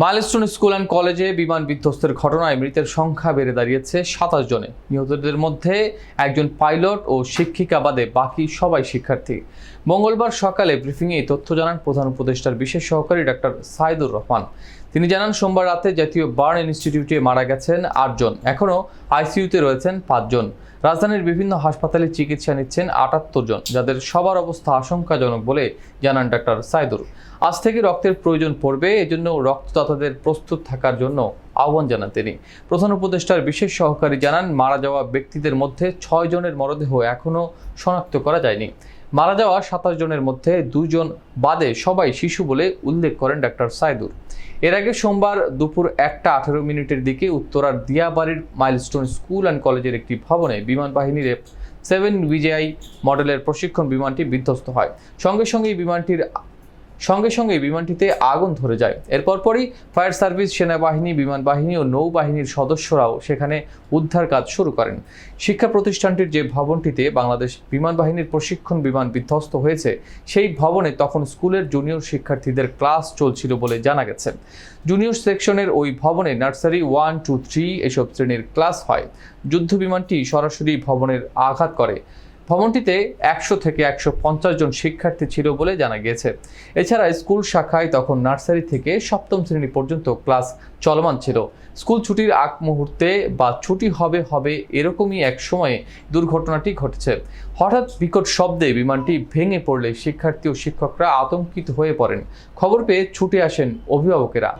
Milestone school and কলেজে বিমান বিধ্বস্তের ঘটনায় মৃতের সংখ্যা বেড়ে দাঁড়িয়েছে সাতাশ জনে। নিহতদের মধ্যে একজন পাইলট ও শিক্ষিকা বাদে বাকি সবাই শিক্ষার্থী। মঙ্গলবার সকালে ব্রিফিংয়ে তথ্য জানান প্রধান উপদেষ্টার বিশেষ সহকারী ডাক্তার সাইদুর রহমান। তিনি জানান, সোমবার রাতে জাতীয় বার্ন ইনস্টিটিউটে মারা গেছেন আটজন। এখনও আইসিইউতে রয়েছেন পাঁচজন। রাজধানীর বিভিন্ন হাসপাতালে চিকিৎসা নিচ্ছেন আটাত্তর জন, যাদের সবার অবস্থা আশঙ্কাজনক বলে জানান ডাক্তার সাইদুর। আজ থেকে রক্তের প্রয়োজন পড়বে, এজন্য রক্তদাতাদের প্রস্তুত থাকার জন্য আহ্বান জানান তিনি। প্রধান উপদেষ্টার বিশেষ সহকারী জানান, মারা যাওয়া ব্যক্তিদের মধ্যে ছয় জনের মরদেহ এখনও শনাক্ত করা যায়নি। মারা যাওয়া সাতাশ জনের মধ্যে দুজন বাদে সবাই শিশু বলে উল্লেখ করেন ডাক্তার সাইদুর এর আগে সোমবার দুপুর একটা আঠারো মিনিটের দিকে উত্তরার দিয়াবাড়ির মাইলস্টোন স্কুল অ্যান্ড কলেজের একটি ভবনে বিমান বাহিনীর সেভেন বিজেআই মডেলের প্রশিক্ষণ বিমানটি বিধ্বস্ত হয়। সঙ্গে সঙ্গে এই বিমানটির সঙ্গে সঙ্গে বিমানটিতে আগুন ধরে যায়। এরপর পরই ফায়ার সার্ভিস, সেনাবাহিনী বিমান বাহিনী ও নৌবাহিনীর সদস্যরাও সেখানে উদ্ধার কাজ শুরু করেন। শিক্ষা প্রতিষ্ঠানটির যে ভবনটিতে বাংলাদেশ বিমান বাহিনীর প্রশিক্ষণ বিমান বিধ্বস্ত হয়েছে, সেই ভবনে তখন স্কুলের জুনিয়র শিক্ষার্থীদের ক্লাস চলছিল বলে জানা গেছে। জুনিয়র সেকশনের ওই ভবনে নার্সারি ওয়ান, টু, থ্রি এসব শ্রেণির ক্লাস হয়। যুদ্ধ বিমানটি সরাসরি ভবনের আঘাত করে। ভবনটিতে একশো থেকে একশো পঞ্চাশ জন শিক্ষার্থী ছিল বলে জানা গিয়েছে। এছাড়া স্কুল শাখায় তখন নার্সারি থেকে সপ্তম শ্রেণি পর্যন্ত ক্লাস চলমান ছিল। স্কুল ছুটির আগ মুহূর্তে বা ছুটি হবে হবে এরকমই এক সময়ে দুর্ঘটনাটি ঘটেছে। হঠাৎ বিকট শব্দে বিমানটি ভেঙে পড়লে শিক্ষার্থী ও শিক্ষকরা আতঙ্কিত হয়ে পড়েন। খবর পেয়ে ছুটে আসেন অভিভাবকেরা।